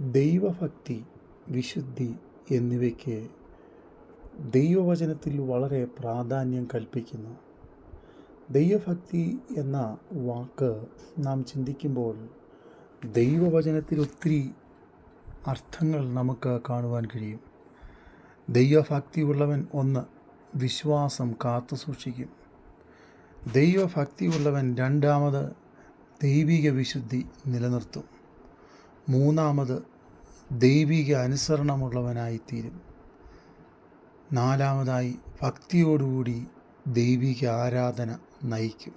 ദൈവഭക്തി വിശുദ്ധി എന്നിവയ്ക്ക് ദൈവവചനത്തിൽ വളരെ പ്രാധാന്യം കൽപ്പിക്കുന്നു. ദൈവഭക്തി എന്ന വാക്ക് നാം ചിന്തിക്കുമ്പോൾ ദൈവവചനത്തിൽ ഒത്തിരി അർത്ഥങ്ങൾ നമുക്ക് കാണുവാൻ കഴിയും. ദൈവഭക്തി ഉള്ളവൻ ഒന്ന് വിശ്വാസം കാത്തു സൂക്ഷിക്കും. ദൈവഭക്തി ഉള്ളവൻ രണ്ടാമത് ദൈവിക വിശുദ്ധി നിലനിർത്തും. മൂന്നാമത് ദൈവിക അനുസരണമുള്ളവനായിത്തീരും. നാലാമതായി ഭക്തിയോടുകൂടി ദൈവിക ആരാധന നയിക്കും.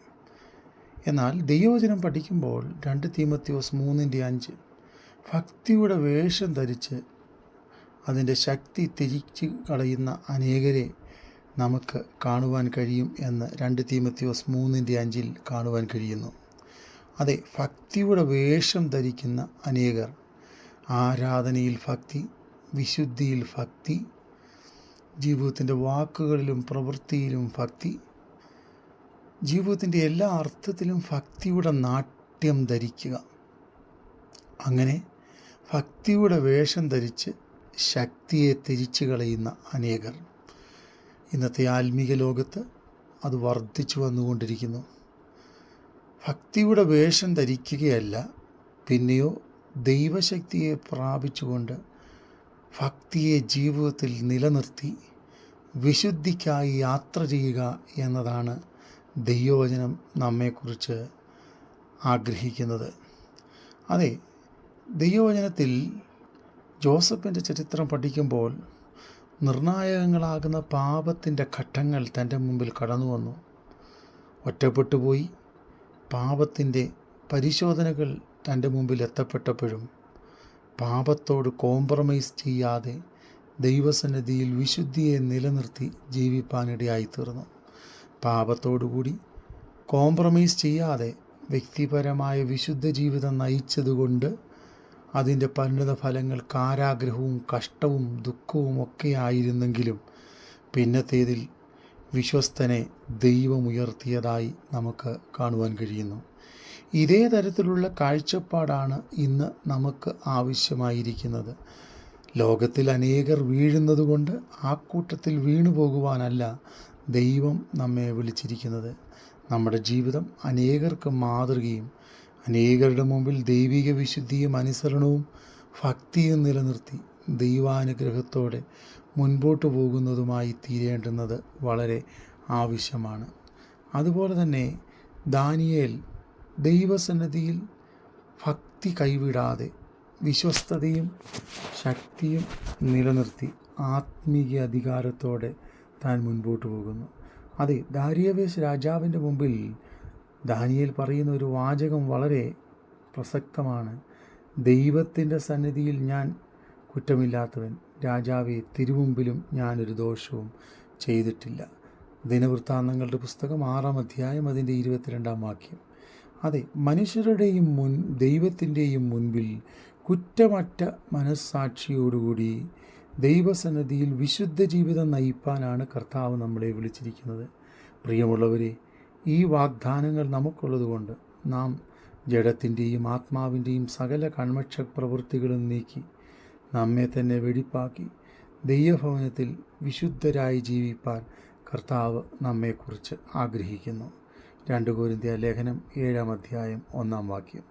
എന്നാൽ ദൈവവചനം പഠിക്കുമ്പോൾ രണ്ട് തീമത്യോസ് മൂന്നിന്റെ അഞ്ച് ഭക്തിയുടെ വേഷം ധരിച്ച് അതിന്റെ ശക്തി തിരിച്ചു കളയുന്ന അനേകരെ നമുക്ക് കാണുവാൻ കഴിയും എന്ന് രണ്ട് തീമത്യോസ് മൂന്നിന്റെ അഞ്ചിൽ കാണുവാൻ കഴിയുന്നു. അതെ ഭക്തിയുടെ വേഷം ധരിക്കുന്ന അനേകർ. ആരാധനയിൽ ഭക്തി വിശുദ്ധിയിൽ ഭക്തി ജീവിതത്തിന്റെ വാക്കുകളിലും പ്രവൃത്തിയിലും ഭക്തി ജീവിതത്തിന്റെ എല്ലാ അർത്ഥത്തിലും ഭക്തിയുടെ നാട്യം ധരിക്കുക. അങ്ങനെ ഭക്തിയുടെ വേഷം ധരിച്ച് ശക്തിയെ തിരിച്ചു കളയുന്ന അനേകർ. ഇന്നത്തെ ആത്മീക ലോകത്ത് അത് വർദ്ധിച്ചു വന്നുകൊണ്ടിരിക്കുന്നു. ഭക്തിയുടെ വേഷം ധരിക്കുകയല്ല പിന്നെയോ ദൈവശക്തിയെ പ്രാപിച്ചുകൊണ്ട് ഭക്തിയെ ജീവിതത്തിൽ നിലനിർത്തി വിശുദ്ധിക്കായി യാത്ര ചെയ്യുക എന്നതാണ് ദൈവവചനം നമ്മെക്കുറിച്ച് ആഗ്രഹിക്കുന്നത്. അതെ ദൈവവചനത്തിൽ ജോസഫിന്റെ ചരിത്രം പഠിക്കുമ്പോൾ നിർണായകങ്ങളാകുന്ന പാപത്തിന്റെ ഘട്ടങ്ങൾ തന്റെ മുമ്പിൽ കടന്നു വന്നു ഒറ്റപ്പെട്ടു പോയി പാപത്തിന്റെ പരിശോധനകൾ തന്റെ മുമ്പിൽ എത്തപ്പെട്ടപ്പോഴും പാപത്തോട് കോംപ്രമൈസ് ചെയ്യാതെ ദൈവസന്നിധിയിൽ വിശുദ്ധിയെ നിലനിർത്തി ജീവിപ്പാനിടയായിത്തീർന്നു. പാപത്തോടുകൂടി കോംപ്രമൈസ് ചെയ്യാതെ വ്യക്തിപരമായ വിശുദ്ധ ജീവിതം നയിച്ചതുകൊണ്ട് അതിന്റെ പരിണിത ഫലങ്ങൾ കാരാഗ്രഹവും കഷ്ടവും ദുഃഖവും ഒക്കെ ആയിരുന്നെങ്കിലും പിന്നത്തേതിൽ വിശ്വസ്തനെ ദൈവമുയർത്തിയതായി നമുക്ക് കാണുവാൻ കഴിയുന്നു. ഇതേ തരത്തിലുള്ള കാഴ്ചപ്പാടാണ് ഇന്ന് നമുക്ക് ആവശ്യമായിരിക്കുന്നത്. ലോകത്തിൽ അനേകർ വീഴുന്നത് കൊണ്ട് ആ കൂട്ടത്തിൽ വീണു പോകുവാനല്ല ദൈവം നമ്മെ വിളിച്ചിരിക്കുന്നത്. നമ്മുടെ ജീവിതം അനേകർക്ക് മാതൃകയും അനേകരുടെ മുമ്പിൽ ദൈവിക വിശുദ്ധിയും അനുസരണവും ഭക്തിയും നിലനിർത്തി ദൈവാനുഗ്രഹത്തോടെ മുൻപോട്ട് പോകുന്നതുമായി തീരേണ്ടുന്നത് വളരെ ആവശ്യമാണ്. അതുപോലെ തന്നെ ദാനിയേൽ ദൈവസന്നിധിയിൽ ഭക്തി കൈവിടാതെ വിശ്വസ്തതയും ശക്തിയും നിലനിർത്തി ആത്മീയ അധികാരത്തോടെ താൻ മുൻപോട്ട് പോകുന്നു. അതെ ദാരിയവേശ് രാജാവിന്റെ മുമ്പിൽ ദാനിയേൽ പറയുന്ന ഒരു വാചകം വളരെ പ്രസക്തമാണ്. ദൈവത്തിന്റെ സന്നിധിയിൽ ഞാൻ കുറ്റമില്ലാത്തവൻ. രാജാവെ തിരുമുമ്പിലും ഞാനൊരു ദോഷവും ചെയ്തിട്ടില്ല. ദിനവൃത്താന്തങ്ങളുടെ പുസ്തകം ആറാം അധ്യായം അതിന്റെ ഇരുപത്തിരണ്ടാം വാക്യം. അതെ മനുഷ്യരുടെയും മുൻ ദൈവത്തിന്റെയും മുൻപിൽ കുറ്റമറ്റ മനസ്സാക്ഷിയോടുകൂടി ദൈവസന്നദ്ധിയിൽ വിശുദ്ധ ജീവിതം നയിപ്പാനാണ് കർത്താവ് നമ്മളെ വിളിച്ചിരിക്കുന്നത്. പ്രിയമുള്ളവരെ ഈ വാഗ്ദാനങ്ങൾ നമുക്കുള്ളതുകൊണ്ട് നാം ജഡത്തിന്റെയും ആത്മാവിന്റെയും സകല കൺമക്ഷ പ്രവൃത്തികളും നീക്കി നമ്മെ തന്നെ വെടിപ്പാക്കി. ദൈവഭവനത്തിൽ വിശുദ്ധരായി ജീവിപ്പാൻ കർത്താവ് നമ്മെക്കുറിച്ച് ആഗ്രഹിക്കുന്നു. രണ്ട് കോരിന്ത്യ ലേഖനം ഏഴാം അധ്യായം ഒന്നാം വാക്യം.